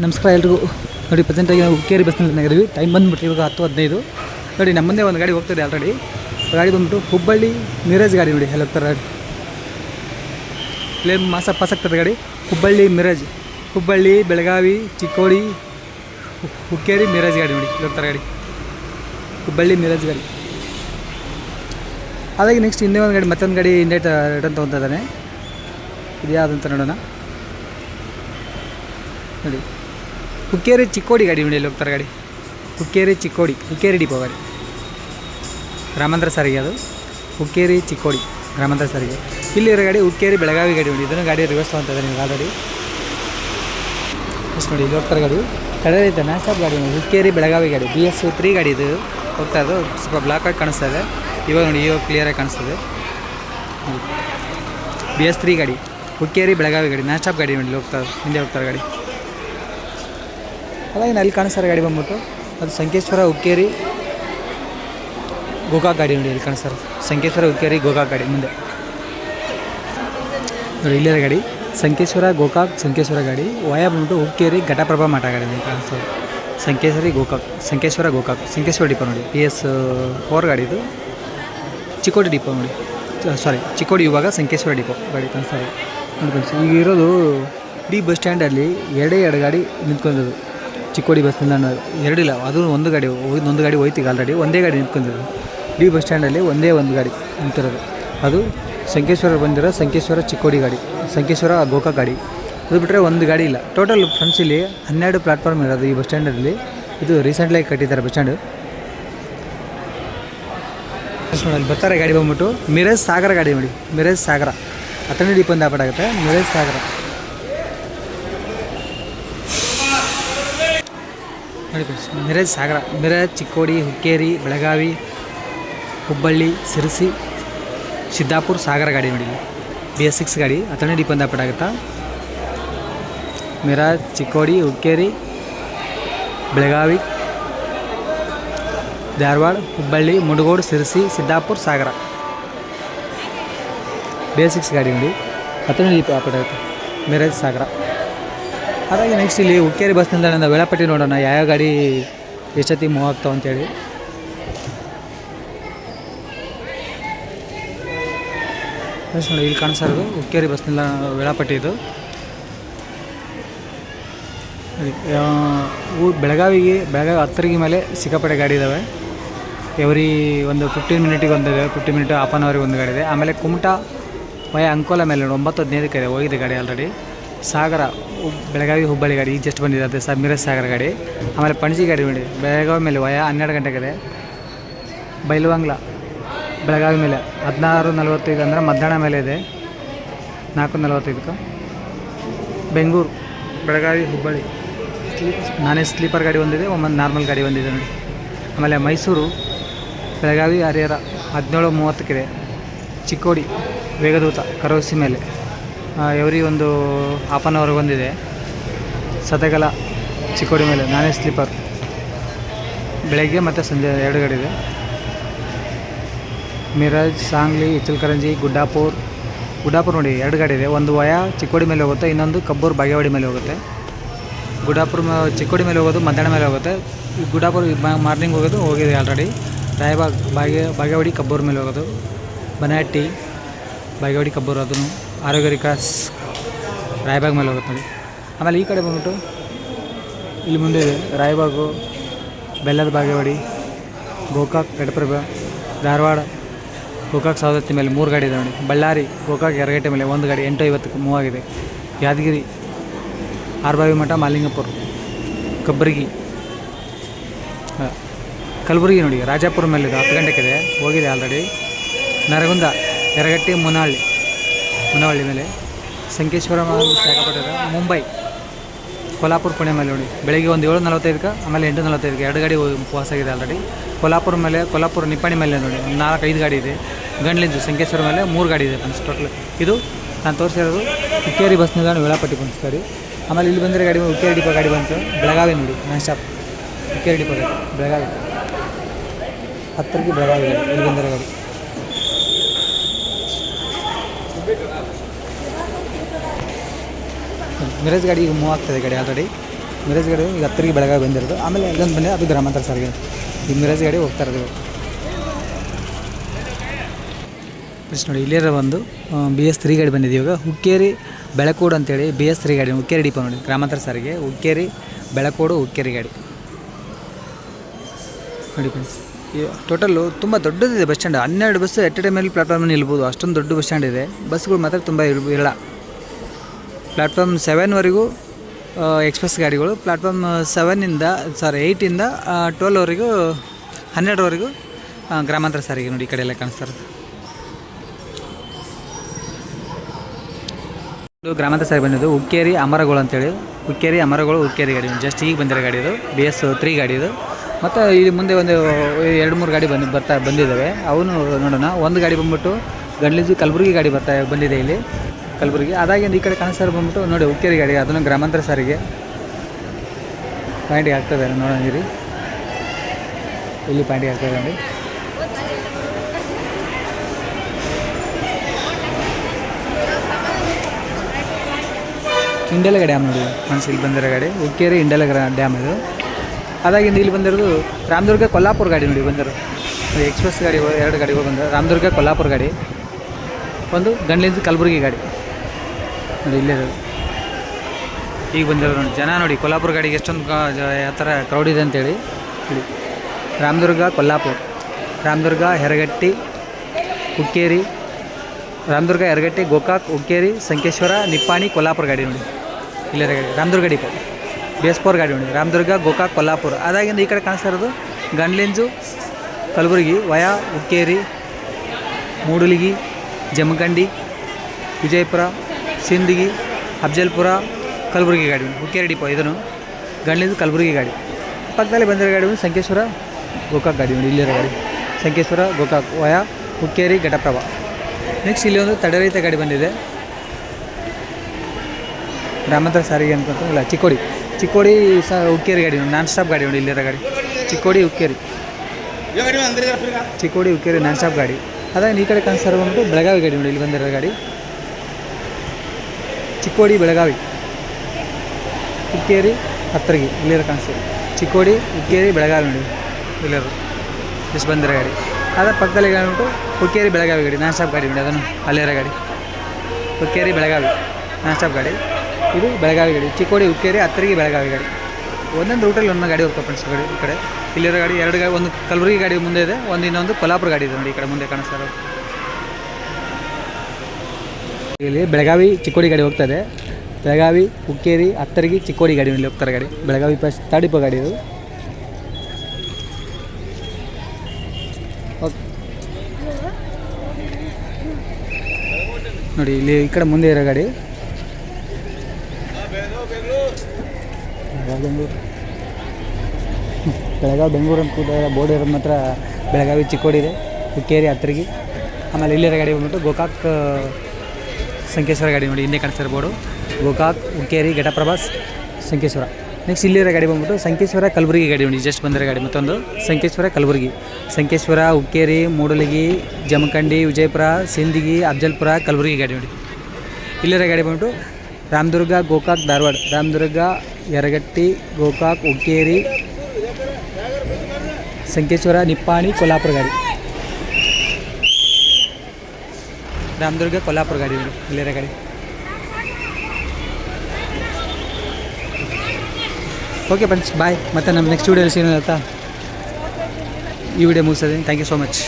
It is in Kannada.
ನಮಸ್ಕಾರ ಎಲ್ರಿಗೂ. ನೋಡಿ ಪ್ರೆಸೆಂಟಾಗಿ ನಾವು ಹುಕ್ಕೇರಿ ಬಸ್ನಲ್ಲಿ ಆಗಿದ್ದೀವಿ ಟೈಮ್ ಬಂದ್ಬಿಟ್ಟು ಇವಾಗ ಹತ್ತು ಹದಿನೈದು. ನೋಡಿ, ನಮ್ಮ ಮುಂದೆ ಒಂದು ಗಾಡಿ ಹೋಗ್ತದೆ ಆಲ್ರೆಡಿ ಗಾಡಿ ಬಂದ್ಬಿಟ್ಟು ಹುಬ್ಬಳ್ಳಿ ಮಿರಾಜ್ ಗಾಡಿ ನೋಡಿ ಎಲ್ಲ ಹೋಗ್ತಾರೆ ಗಾಡಿ ಪ್ಲೇಮ್ ಮಾಸ ಪಾಸ್ ಆಗ್ತದೆ ಗಾಡಿ. ಹುಬ್ಬಳ್ಳಿ ಮಿರಾಜ್. ಹುಬ್ಬಳ್ಳಿ, ಬೆಳಗಾವಿ, ಚಿಕ್ಕೋಡಿ, ಹುಕ್ಕೇರಿ ಮಿರಾಜ್ ಗಾಡಿ ನೋಡಿ ಹೋಗ್ತಾರೆ ಗಾಡಿ. ಹುಬ್ಬಳ್ಳಿ ಮಿರಾಜ್ ಗಾಡಿ. ಹಾಗಾಗಿ ನೆಕ್ಸ್ಟ್ ಇನ್ನೇ ಒಂದು ಗಾಡಿ, ಮತ್ತೊಂದು ಗಾಡಿ ಇಂಡೇಟ್ ರಿಟರ್ನ್ ತೊಗೊತಾ ಇದ್ದಾನೆ. ಇದು ಯಾವುದಂತ ನೋಡೋಣ. ನೋಡಿ. ಹುಕ್ಕೇರಿ ಚಿಕ್ಕೋಡಿ ಗಾಡಿ ಇಲ್ಲಿ ಹೋಗ್ತಾರೆ ಗಾಡಿ? ಹುಕ್ಕೇರಿ ಚಿಕ್ಕೋಡಿ, ಹುಕ್ಕೇರಿ ಡಿಪೋ ಗಾಡಿ. ಗ್ರಾಮಾಂತರ ಸಾರಿಗೆ ಅದು. ಹುಕ್ಕೇರಿ ಚಿಕ್ಕೋಡಿ ಗ್ರಾಮಾಂತರ ಸಾರಿಗೆ. ಇಲ್ಲಿರೋ ಗಾಡಿ ಹುಕ್ಕೇರಿ ಬೆಳಗಾವಿ ಗಾಡಿ ನೋಡಿ, ಇದನ್ನು ಗಾಡಿ ರಿವರ್ಸ್ ಇದೆ ನೀವು ಆಲ್ರೆಡಿ ಎಷ್ಟು ನೋಡಿ, ಇಲ್ಲಿ ಹೋಗ್ತಾರೆ ಗಾಡಿ. ಕಡೆ ಇದೆ ನ್ಯಾಸ್ಟಾಪ್ ಗಾಡಿ ಹುಕ್ಕೇರಿ ಬೆಳಗಾವಿ ಗಾಡಿ ಬಿ ಎಸ್ ತ್ರೀ ಗಾಡಿ ಇದು. ಹೋಗ್ತಾ ಇದು ಸ್ವಲ್ಪ ಬ್ಲಾಕ್ ಆಗಿ ಕಾಣಿಸ್ತಾ ಇದೆ. ಇವಾಗ ನೋಡಿ, ಇವಾಗ ಕ್ಲಿಯರಾಗಿ ಕಾಣಿಸ್ತದೆ ಬಿ ಎಸ್ ತ್ರೀ ಗಾಡಿ, ಹುಕ್ಕೇರಿ ಬೆಳಗಾವಿ ಗಾಡಿ ನ್ಯಾಸ್ಟಾಪ್ ಗಾಡಿ ನೋಡಿ ಹೋಗ್ತಾ ಹಿಂದೆ ಹೋಗ್ತಾರೆ ಗಾಡಿ. ಅದಾಗಿ ಅಲ್ಲಿ ಕಾಣಿಸ್ತಾರೆ ಗಾಡಿ ಬಂದ್ಬಿಟ್ಟು. ಅದು ಸಂಕೇಶ್ವರ ಉಕ್ಕೇರಿ ಗೋಕಾಕ್ ಗಾಡಿ ನೋಡಿ ಇಲ್ಲಿ ಕಾಣಿಸ್ತಾರೆ. ಸಂಕೇಶ್ವರ ಉಕ್ಕೇರಿ ಗೋಕಾಕ್ ಗಾಡಿ ಮುಂದೆ. ನೋಡಿ ಇಲ್ಲೇ ಗಾಡಿ. ಸಂಕೇಶ್ವರ ಗೋಕಾಕ್, ಸಂಕೇಶ್ವರ ಗಾಡಿ. ವಯ ಬಂದ್ಬಿಟ್ಟು ಉಕ್ಕೇರಿ ಘಟಪ್ರಭಾ ಮಠ ಗಾಡಿ ಇಲ್ಲಿ ಕಾಣಿಸ್ತದೆ ಸಂಕೇಶ್ವರಿ ಗೋಕಾಕ್, ಸಂಕೇಶ್ವರ ಗೋಕಾಕ್, ಸಂಕೇಶ್ವರ ಡಿಪೋ ನೋಡಿ. ಪಿ ಎಸ್ ಫೋರ್ ಗಾಡಿ ಇದು. ಚಿಕ್ಕೋಡಿ ಡಿಪೋ ನೋಡಿ. ಸಾರಿ ಚಿಕ್ಕೋಡಿ ಇವಾಗ ಸಂಕೇಶ್ವರ ಡಿಪೋ ಗಾಡಿ ಕಾಣಿಸ್ತಾರೆ ನೋಡಿ ಈಗ ಇರೋದು ಇಡೀ ಬಸ್ ಸ್ಟ್ಯಾಂಡಲ್ಲಿ ಎರಡೇ ಎರಡು ಗಾಡಿ ನಿಂತ್ಕೊಂಡಿದ್ದು ಚಿಕ್ಕೋಡಿ ಬಸ್ ನಿಲ್ದಾಣ ಎರಡಿಲ್ಲ, ಅದು ಒಂದು ಗಾಡಿ ಒಂದು ಗಾಡಿ ಹೋಯ್ತು ಈಗ ಆಲ್ರೆಡಿ ಒಂದೇ ಗಾಡಿ ನಿಂತ್ಕೊಂಡಿದ್ದು ಡಿ ಬಸ್ ಸ್ಟ್ಯಾಂಡಲ್ಲಿ ಒಂದೇ ಒಂದು ಗಾಡಿ ನಿಂತಿರೋದು. ಅದು ಸಂಕೇಶ್ವರ ಬಂದಿರೋ ಸಂಕೇಶ್ವರ ಚಿಕ್ಕೋಡಿ ಗಾಡಿ ಸಂಕೇಶ್ವರ ಗೋಕಾ ಗಾಡಿ. ಅದು ಬಿಟ್ಟರೆ ಒಂದು ಗಾಡಿ ಇಲ್ಲ. ಟೋಟಲ್ ಫ್ರೆಂಡ್ಸ್ ಇಲ್ಲಿ ಹನ್ನೆರಡು ಪ್ಲಾಟ್ಫಾರ್ಮ್ ಇರೋದು ಈ ಬಸ್ ಸ್ಟ್ಯಾಂಡಲ್ಲಿ ಇದು ರೀಸೆಂಟ್ಲಾಗಿ ಕಟ್ಟಿದ್ದಾರೆ ಬಸ್ ಸ್ಟ್ಯಾಂಡು ಅಲ್ಲಿ ಬರ್ತಾರೆ ಗಾಡಿ ಬಂದ್ಬಿಟ್ಟು. ಮಿರೇಜ್ ಸಾಗರ ಗಾಡಿ ನೋಡಿ. ಮಿರೇಜ್ ಸಾಗರ. ಹತ್ತನೇ ಆಪಟ್ ಆಗುತ್ತೆ ಮಿರೇಜ್ ಸಾಗರ. ನೋಡಿ ಮಿರೇಜ್ ಸಾಗರ, ಮಿರಜ್, ಚಿಕ್ಕೋಡಿ, ಹುಕ್ಕೇರಿ, ಬೆಳಗಾವಿ, ಹುಬ್ಬಳ್ಳಿ, ಸಿರಸಿ, ಸಿದ್ದಾಪುರ ಸಾಗರ ಗಾಡಿ ನೋಡಿ ಬಿ ಎಸ್ ಸಿಕ್ಸ್ ಗಾಡಿ, ಹತ್ತನೇ ಆಪಟ್ ಆಗುತ್ತಾ? ಮಿರಾಜ್, ಚಿಕ್ಕೋಡಿ, ಹುಕ್ಕೇರಿ, ಬೆಳಗಾವಿ, ಧಾರವಾಡ, ಹುಬ್ಬಳ್ಳಿ, ಮುಂಡಗೋಡು, ಸಿರಸಿ, ಸಿದ್ದಾಪುರ ಸಾಗರ. ಬೇಸಿಕ್ಸ್ ಗಾಡಿ ನೋಡಿ, ಹತ್ತನೇ ಡಿಪೋ ಆಪಟ್ ಆಗುತ್ತೆ? ಮಿರಾಜ್ ಸಾಗರ. ಹಾಗಾಗಿ ನೆಕ್ಸ್ಟ್ ಇಲ್ಲಿ ಹುಕ್ಕೇರಿ ಬಸ್ ನಿಲ್ದಾಣದ ವೇಳಾಪಟ್ಟಿ ನೋಡೋಣ. ಯಾವ ಗಾಡಿ ಎಷ್ಟೊತ್ತಿ ಮೂವ್ ಆಗ್ತಾವ ಅಂತೇಳಿ. ನೋಡಿ, ಇಲ್ಲಿ ಕಾಣಿಸ್ತಾ ಇರೋದು ಹುಕ್ಕೇರಿ ಬಸ್ ನಿಲ್ದಾಣ ವೇಳಾಪಟ್ಟಿ ಇದು. ಬೆಳಗಾವಿಗೆ, ಬೆಳಗಾವಿ ಹತ್ತರಿಗೆ ಮೇಲೆ ಸಿಕ್ಕಾಪಟ್ಟೆ ಗಾಡಿ ಇದ್ದಾವೆ ಎವ್ರಿ ಒಂದು ಫಿಫ್ಟೀನ್ ಮಿನಿಟಿಗೆ ಒಂದು ಇದೆ ಫಿಫ್ಟೀನ್ ಮಿನಿಟ್ ಹಾಫ್ ಆನ್ ಅವರಿಗೆ ಒಂದು ಗಾಡಿ ಇದೆ. ಆಮೇಲೆ ಕುಮಟಾ, ವಯ ಅಂಕೋಲ ಮೇಲೆ ಒಂಬತ್ತು ಹದಿನೈದಕ್ಕೆ ಇದೆ, ಹೋಗಿದೆ ಗಾಡಿ ಆಲ್ರೆಡಿ ಸಾಗರ ಬೆಳಗಾವಿ ಹುಬ್ಬಳ್ಳಿ ಗಾಡಿ ಜಸ್ಟ್ ಬಂದಿದೆ ಸರ್, ಮಿರಜ್ ಸಾಗರ ಗಾಡಿ. ಆಮೇಲೆ ಪಣಜಿ ಗಾಡಿ ನೋಡಿ ಬೆಳಗಾವಿ ಮೇಲೆ ವಯ ಹನ್ನೆರಡು ಗಂಟೆಗಿದೆ ಬೈಲುವಂಗ್ಲ, ಬೆಳಗಾವಿ ಮೇಲೆ ಹದಿನಾರು ನಲವತ್ತೈದು ಅಂದರೆ ಮಧ್ಯಾಹ್ನ ಮೇಲೆ ಇದೆ. ನಾಲ್ಕು ನಲವತ್ತೈದಕ್ಕೆ. ಬೆಂಗಳೂರು, ಬೆಳಗಾವಿ ಹುಬ್ಬಳ್ಳಿ. ನಾನೇ ಸ್ಲೀಪರ್ ಗಾಡಿ ಒಂದಿದೆ ಒಮ್ಮೊಂದು ನಾರ್ಮಲ್ ಗಾಡಿ ಒಂದಿದೆ ನೋಡಿ. ಆಮೇಲೆ ಮೈಸೂರು, ಬೆಳಗಾವಿ ಹರಿಹರ ಹದಿನೇಳು ಮೂವತ್ತಕ್ಕಿದೆ. ಚಿಕ್ಕೋಡಿ, ವೇಗದೂತ ಕರೋಸಿ ಮೇಲೆ. ಎವ್ರಿ ಒಂದು ಹಾಫ್ ಆನ್ ಅವರ್ ಒಂದಿದೆ ಸದಗಲ ಚಿಕ್ಕೋಡಿ ಮೇಲೆ, ನಾನೇ ಸ್ಲೀಪರ್ ಬೆಳಗ್ಗೆ ಮತ್ತು ಸಂಜೆ ಎರಡು ಗಾಡಿ ಇದೆ. ಮಿರಾಜ್ ಸಾಂಗ್ಲಿ ಇಚಲ್ಕರಂಜಿ ಗುಡ್ಡಾಪುರ್ ಗುಡ್ಡಾಪುರ್ ನೋಡಿ, ಎರಡು ಗಾಡಿ ಇದೆ. ಒಂದು ವಯ ಚಿಕ್ಕೋಡಿ ಮೇಲೆ ಹೋಗುತ್ತೆ, ಇನ್ನೊಂದು ಕಬ್ಬೂರು ಬಾಗೇವಾಡಿ ಮೇಲೆ ಹೋಗುತ್ತೆ. ಗುಡ್ಡಾಪುರ ಚಿಕ್ಕೋಡಿ ಮೇಲೆ ಹೋಗೋದು, ಮಧ್ಯಾಹ್ನ ಮೇಲೆ ಹೋಗುತ್ತೆ. ಗುಡ್ಡಾಪುರ ಮಾರ್ನಿಂಗ್ ಹೋಗೋದು, ಹೋಗಿದೆ ಆಲ್ರೆಡಿ ರಾಯಬಾಗ್, ಬಾಗೆ, ಬಾಗೇವಾಡಿ, ಕಬ್ಬೂರ್ ಮೇಲೆ ಹೋಗೋದು. ಬನಾಟಿ ಬಾಗೇವಾಡಿ, ಕಬ್ಬೂರು ಅದನ್ನು ಆರೋಗ್ಯ ವಿಕಾಸ್ ರಾಯಬಾಗ್ ಮೇಲೆ ಹೋಗುತ್ತೆ ನೋಡಿ. ಆಮೇಲೆ ಈ ಕಡೆ ಬಂದ್ಬಿಟ್ಟು ಇಲ್ಲಿ ಮುಂದೆ ಇದೆ. ರಾಯಬಾಗು, ಬೆಲ್ಲದ ಬಾಗೇವಾಡಿ, ಗೋಕಾಕ್ ಎಡಪ್ರಭ ಧಾರವಾಡ, ಗೋಕಾಕ್ ಸವದತ್ತಿ ಮೇಲೆ ಮೂರು ಗಾಡಿ ಇದೆ ನೋಡಿ. ಬಳ್ಳಾರಿ, ಗೋಕಾಕ್ ಎರಗಟ್ಟೆ ಮೇಲೆ ಒಂದು ಗಾಡಿ, ಎಂಟು ಐವತ್ತಕ್ಕೆ ಮೂವಾಗಿದೆ ಯಾದಗಿರಿ ಆರ್ಬಾವಿ ಮಠ, ಮಾಲಿಂಗಪುರ, ಕಬ್ಬರಿಗಿ. ಕಲಬುರಗಿ ನೋಡಿ. ರಾಜಾಪುರ ಮೇಲಿದೆ. ಹತ್ತು ಇದೆ ಹೋಗಿದೆ ಆಲ್ರೆಡಿ. ನರಗುಂದ ಎರಗಟ್ಟಿ ಮುನಾಳ್ಳಿ. ಮುನವಳ್ಳಿ ಮೇಲೆ. ಸಂಕೇಶ್ವರ ಶಾಖಪಟ್ಟದ ಮುಂಬೈ, ಕೊಲ್ಹಾಪುರ ಪುಣೆ ಮೇಲೆ ನೋಡಿ. ಬೆಳಗ್ಗೆ ಒಂದು ಏಳು ನಲವತ್ತೈದಕ್ಕೆ, ಆಮೇಲೆ ಎಂಟು ನಲವತ್ತೈದಕ್ಕೆ ಎರಡು ಗಾಡಿ ಆಗಿದೆ ಆಲ್ರೆಡಿ ಕೊಲ್ಹಾಪುರ ಮೇಲೆ, ಕೊಲ್ಹಾಪುರ ನಿಪ್ಪಾಣಿ ಮೇಲೆ ನೋಡಿ. ಒಂದು ನಾಲ್ಕು, ಐದು ಗಾಡಿ ಇದೆ. ಗಂಡ್ಲಿಂದು ಸಂಕೇಶ್ವರ ಮೇಲೆ ಮೂರು ಗಾಡಿ ಇದೆ ಫ್ರೆಂಡ್ಸ್ ಟೋಟಲ್ ಇದು ನಾನು ತೋರಿಸಿರೋದು ಹುಕ್ಕೇರಿ ಬಸ್ ನಿಲ್ದಾಣ ವೇಳಾಪಟ್ಟಿ ಬಂತು ಆಮೇಲೆ ಇಲ್ಲಿ ಬಂದರೆ ಗಾಡಿ ಹುಕ್ಕೇರಿ ಡಿಪೋ ಗಾಡಿ ಬಂತು. ಬೆಳಗಾವಿ ನೋಡಿ, non stop Hukkeri depot Belagavi. ಹತ್ತರಿಗೆ Belagavi ಇಲ್ಲಿ ಬಂದರೆ ಗಾಡಿ. ಮಿರಜ್ ಗಾಡಿ ಈಗ ಮೂವ್ ಆಗ್ತದೆ ಗಾಡಿ ಆಲ್ರೆಡಿ ಮಿರೇಜ್ ಗಾಡಿ ಈಗ ಹತ್ತರಿಗೆ ಬೆಳಗಾವಿ ಬಂದಿರೋದು. ಆಮೇಲೆ ಇದೊಂದು ಬಂದಿದೆ? ಅದು ಗ್ರಾಮಾಂತರ ಸಾರಿಗೆ. ಈ ಮಿರೇಜ್ ಗಾಡಿ ಹೋಗ್ತಾ ಇರೋದು. ಫ್ರೆಂಡ್ಸ್ ನೋಡಿ, ಇಲ್ಲಿರೋ ಒಂದು ಬಿ ಎಸ್ ತ್ರೀ ಗಾಡಿ ಬಂದಿದೆ. ಇವಾಗ ಹುಕ್ಕೇರಿ, ಬೆಳಕೋಡು ಅಂತೇಳಿ ಬಿ ಎಸ್ ತ್ರೀ ಗಾಡಿ, ಹುಕ್ಕೇರಿ ಡಿಪೋ ನೋಡಿ. ಗ್ರಾಮಾಂತರ ಸಾರಿಗೆ, ಹುಕ್ಕೇರಿ, ಬೆಳಕೋಡು, ಹುಕ್ಕೇರಿ ಗಾಡಿ. ನೋಡಿ ಫ್ರೆಂಡ್ಸ್ ಟೋಟಲ್ಲು ತುಂಬ ದೊಡ್ಡದಿದೆ ಬಸ್ ಸ್ಟ್ಯಾಂಡ್. ಹನ್ನೆರಡು ಬಸ್ ಎಟ್ ಎ ಟೈಮಲ್ಲಿ ಪ್ಲಾಟ್ಫಾರ್ಮ್ ನಿಲ್ಬೋದು. ಅಷ್ಟೊಂದು ದೊಡ್ಡ ಬಸ್ ಸ್ಟ್ಯಾಂಡ್ ಇದೆ. ಬಸ್ಗಳು ಮಾತ್ರ ತುಂಬ ಇರ ಇರಲ್ಲ. ಪ್ಲಾಟ್ಫಾರ್ಮ್ ಸೆವೆನ್ವರೆಗೂ ಎಕ್ಸ್ಪ್ರೆಸ್ ಗಾಡಿಗಳು. ಪ್ಲ್ಯಾಟ್ಫಾರ್ಮ್ ಸೆವೆನ್ನಿಂದ ಸಾರಿ ಏಯ್ಟಿಂದ ಟ್ವೆಲ್ವರೆಗೂ ಹನ್ನೆರಡರವರೆಗೂ ಆ, ಗ್ರಾಮಾಂತರ ಸಾರಿಗೆ ನೋಡಿ ಈ ಕಡೆ ಎಲ್ಲ ಕಾಣಿಸ್ತಾ ಇರೋದು. ಇದು ಗ್ರಾಮಾಂತರ ಸಾರಿಗೆ ಬಂದಿದ್ದು ಉಕ್ಕೇರಿ ಅಮರಗಳು ಅಂತೇಳಿ. ಉಕ್ಕೇರಿ ಅಮರಗಳು ಉಕ್ಕೇರಿ ಗಾಡಿ. ಜಸ್ಟ್ ಈಗ ಬಂದಿರೋ ಗಾಡಿ ಇದು. ಬಿ ಎಸ್ ತ್ರೀ ಗಾಡಿ ಇದು. ಮತ್ತು ಇಲ್ಲಿ ಮುಂದೆ ಒಂದು ಎರಡು ಮೂರು ಗಾಡಿ ಬಂದು ಬರ್ತಾ ಬಂದಿದ್ದಾವೆ. ಅವನು ನೋಡೋಣ. ಒಂದು ಗಾಡಿ ಬಂದ್ಬಿಟ್ಟು ಗಂಡ್ಲಿಜು ಕಲಬುರಗಿ ಗಾಡಿ ಬರ್ತಾ ಬಂದಿದೆ ಇಲ್ಲಿ. ಕಲಬುರಗಿ. ಅದಾಗಿಂದ ಈ ಕಡೆ ಕನಸಾರ ಬಂದ್ಬಿಟ್ಟು ನೋಡಿ ಉಕ್ಕೇರಿ ಗಾಡಿ, ಅದನ್ನು ಗ್ರಾಮಾಂತರ ಸಾರಿಗೆ. ಪಾಯಿಂಟಿಗೆ ಆಗ್ತದೆ ನೋಡೋಂಗಿರಿ ಇಲ್ಲಿ ಪಾಯಿಂಟಿಗೆ ಆಗ್ತದೆ ನೋಡಿ. ಇಂಡಲಗ ಡ್ಯಾಮ್ ನೋಡಿ. ಮನಸ್ಸು ಇಲ್ಲಿ ಬಂದಿರೋ ಗಾಡಿ. ಉಕ್ಕೇರಿ ಇಂಡೆಲ ಡ್ಯಾಮ್ ಇದು. ಅದಾಗಿಂದ ಇಲ್ಲಿ ಬಂದಿರೋದು ರಾಮದುರ್ಗ ಕೊಲ್ಲಾಪುರ ಗಾಡಿ ನೋಡಿ ಬಂದರು ಎಕ್ಸ್ಪ್ರೆಸ್ ಗಾಡಿ, ಎರಡು ಗಾಡಿಗಳು ಬಂದರು ರಾಮದುರ್ಗ ಕೊಲ್ಲಾಪುರ ಗಾಡಿ. ಒಂದು ಗಂಡ್ಲಿಂದ ಕಲಬುರಗಿ ಗಾಡಿ. ನೋಡಿ ಇಲ್ಲೇ ಈಗ ಬಂದಿರೋ ನೋಡಿ. ಜನ ನೋಡಿ ಕೊಲ್ಲಾಪುರ ಗಾಡಿಗೆ ಎಷ್ಟೊಂದು ಯಾವ ಥರ ಕ್ರೌಡ್ ಇದೆ ಅಂತೇಳಿ ನೋಡಿ ರಾಮದುರ್ಗ ಕೊಲ್ಲಾಪುರ. ರಾಮದುರ್ಗ ಹೆರಗಟ್ಟಿ ಹುಕ್ಕೇರಿ. ರಾಮದುರ್ಗ ಯರಗಟ್ಟಿ ಗೋಕಾಕ್ ಉಕ್ಕೇರಿ ಸಂಕೇಶ್ವರ ನಿಪ್ಪಾಣಿ ಕೊಲ್ಲಾಪುರ ಗಾಡಿ ನೋಡಿ. ಇಲ್ಲೇ ಗಾಡಿ. ರಾಮದುರ್ಗ ಡಿಪೋ ಬೇಸ್ಪೋರ್ ಗಾಡಿ ನೋಡಿ. ರಾಮದುರ್ಗ ಗೋಕಾಕ್ ಕೊಲ್ಲಾಪುರ. ಅದಾಗಿಂದ ಈ ಕಡೆ ಕಾಣಿಸ್ತಾ ಇರೋದು ಗಂಡ್ಲಿಂಜು ಕಲಬುರಗಿ ವಯಾ ಉಕ್ಕೇರಿ ಮೂಡಲಗಿ ಜಮಖಂಡಿ ವಿಜಯಪುರ ಸಿಂದಗಿ, ಅಫ್ಜಲ್ಪುರ, ಕಲಬುರಗಿ ಗಾಡಿ ಹುಕ್ಕೇರಿ ಡಿಪೋ ಇದನ್ನು ಗಂಡಿಂದು ಕಲಬುರಗಿ ಗಾಡಿ. ಪಕ್ಕದಲ್ಲಿ ಬಂದಿರೋ ಗಾಡಿ ಸಂಕೇಶ್ವರ ಗೋಕಾಕ್ ಗಾಡಿ ಇಲ್ಲಿರೋ ಗಾಡಿ. ಸಂಕೇಶ್ವರ ಗೋಕಾಕ್ ವಯ ಹುಕ್ಕೇರಿ ಘಟಪ್ರಭ. ನೆಕ್ಸ್ಟ್ ಇಲ್ಲಿ ಒಂದು ತಡೆರಹಿತ ಗಾಡಿ ಬಂದಿದೆ. ಗ್ರಾಮಾಂತರ ಸಾರಿಗೆ ಇಲ್ಲ, ಚಿಕ್ಕೋಡಿ. ಚಿಕ್ಕೋಡಿ ಸ, ಉಕ್ಕೇರಿ ಗಾಡಿ ನಾನ್ ಸ್ಟಾಪ್ ಗಾಡಿ ನೋಡಿ, ಇಲ್ಲಿರೋ ಗಾಡಿ. ಚಿಕ್ಕೋಡಿ, ಉಕ್ಕೇರಿ. ಚಿಕ್ಕೋಡಿ, ಉಕ್ಕೇರಿ ನಾನ್ ಸ್ಟಾಪ್ ಗಾಡಿ. ಅದಾಗಿ ಈ ಕಡೆ ಕನ್ಸರ್ವ್ ಬಂದ್ಬಿಟ್ಟು ಬೆಳಗಾವಿ ಗಾಡಿ ನೋಡಿ, ಇಲ್ಲಿ ಬಂದಿರೋ ಗಾಡಿ. ಚಿಕ್ಕೋಡಿ ಬೆಳಗಾವಿ. ಉಕ್ಕೇರಿ ಹತ್ತರಿಗೆ, ಇಲ್ಲಿರೋ ಕಾಣಿಸ್ತೀವಿ. ಚಿಕ್ಕೋಡಿ ಉಕ್ಕೇರಿ ಬೆಳಗಾವಿ ನೋಡಿ. ಇಲ್ಲಿರೋ ಇಷ್ಟು ಬಂದಿರೋ ಗಾಡಿ. ಅದರ ಪಕ್ಕದಲ್ಲಿ ಉಂಟು. ಹುಕ್ಕೇರಿ, ಬೆಳಗಾವಿ ಗಾಡಿ. ನಾನ್ ಸ್ಟಾಪ್ ಗಾಡಿ ನೋಡಿ ಅದನ್ನು ಅಲ್ಲಿರೋ ಗಾಡಿ. ಹುಕ್ಕೇರಿ, ಬೆಳಗಾವಿ. ನಾನ್ ಸ್ಟಾಪ್ ಗಾಡಿ. ಇದು ಬೆಳಗಾವಿ ಗಾಡಿ. ಚಿಕ್ಕೋಡಿ, ಹುಕ್ಕೇರಿ, ಹತ್ತರಿಗೆ, ಬೆಳಗಾವಿ ಗಾಡಿ. ಒಂದೊಂದು ರೂಟಲ್ಲಿ ಒಂದೊಂದು ಗಾಡಿ ಹೋಗ್ತಾ ಫ್ರೆಂಡ್ಸ್ ಗಾಡಿ ಈ ಕಡೆ. ಇಲ್ಲಿರೋ ಗಾಡಿ ಎರಡು ಗಾಡಿ, ಒಂದು ಕಲಬುರಗಿ ಗಾಡಿ ಮುಂದೆ ಇದೆ. ಒಂದು ಇನ್ನೊಂದು ಕೊಲ್ಲಾಪುರ ಗಾಡಿ ಇದೆ ನೋಡಿ ಈ ಕಡೆ ಮುಂದೆ ಕಾಣಿಸ್ತಾ ಇರೋದು. ಇಲ್ಲಿ ಬೆಳಗಾವಿ ಚಿಕ್ಕೋಡಿ ಗಾಡಿ ಹೋಗ್ತಾ ಇದೆ. ಬೆಳಗಾವಿ, ಹುಕ್ಕೇರಿ, ಹತ್ತರಿಗೆ, ಚಿಕ್ಕೋಡಿ ಗಾಡಿ ಇಲ್ಲಿ ಹೋಗ್ತಾರೆ ಗಾಡಿ. ಬೆಳಗಾವಿ ಪ್ಲಸ್ ತಾಡಿಪ ಗಾಡಿ ಇದು. ನೋಡಿ, ಇಲ್ಲಿ ಈ ಕಡೆ ಮುಂದೆ ಇರೋ ಗಾಡಿ. ಬೆಂಗಳೂರು ಬೆಳಗಾವಿ ಬೆಂಗಳೂರು ಅಂತ ಕೂಡ ಬೋರ್ಡ್ ಇರೋದು ಮಾತ್ರ ಬೆಳಗಾವಿ ಚಿಕ್ಕೋಡಿ ಇದೆ. ಹುಕ್ಕೇರಿ, ಹತ್ತರಿಗೆ. ಆಮೇಲೆ ಇಲ್ಲಿರೋ ಗಾಡಿ ಬಂದ್ಬಿಟ್ಟು ಗೋಕಾಕ್ ಸಂಕೇಶ್ವರ ಗಾಡಿ ನೋಡಿ, ಹಿಂದೆ ಕಾಣಿಸ್ತಾ ಇರ್ಬೋದು. ಗೋಕಾಕ್ ಉಕ್ಕೇರಿ ಘಟಪ್ರಭಾಸ್, ಸಂಕೇಶ್ವರ. ನೆಕ್ಸ್ಟ್ ಇಲ್ಲಿರೋ ಗಾಡಿ ಬಂದ್ಬಿಟ್ಟು ಸಂಕೇಶ್ವರ ಕಲಬುರಗಿ ಗಾಡಿ ನೋಡಿ ಜಸ್ಟ್ ಬಂದಿರೋ ಗಾಡಿ ಮತ್ತೊಂದು. ಸಂಕೇಶ್ವರ ಕಲಬುರಗಿ. ಸಂಕೇಶ್ವರ ಉಕ್ಕೇರಿ ಮೂಡಲಗಿ, ಜಮಖಂಡಿ, ವಿಜಯಪುರ, ಸಿಂದಗಿ, ಅಫ್ಜಲ್ಪುರ, ಕಲಬುರಗಿ ಗಾಡಿ ನೋಡಿ. ಇಲ್ಲಿರೋ ಗಾಡಿ ಬಂದ್ಬಿಟ್ಟು ರಾಮದುರ್ಗ, ಗೋಕಾಕ್, ಧಾರವಾಡ. ರಾಮದುರ್ಗ, ಯರಗಟ್ಟಿ, ಗೋಕಾಕ್ ಉಕ್ಕೇರಿ ಸಂಕೇಶ್ವರ, ನಿಪ್ಪಾಣಿ ಕೊಲ್ಲಾಪುರ ಗಾಡಿ. ರಾಮದುರ್ಗ, ಕೊಲ್ಲಾಪುರ ಗಾಡಿ ಇಲ್ಲಿರ ಗಾಡಿ. ಓಕೆ ಫ್ರೆಂಡ್ಸ್ ಬಾಯ್ ಮತ್ತೆ ನಮ್ಮ ನೆಕ್ಸ್ಟ್ ವೀಡಿಯೋಲಿ ಸಿಗೋಣ ಈ ವಿಡಿಯೋ ಮುಗಿಸೋದೀನಿ ಥ್ಯಾಂಕ್ ಯು ಸೋ ಮಚ್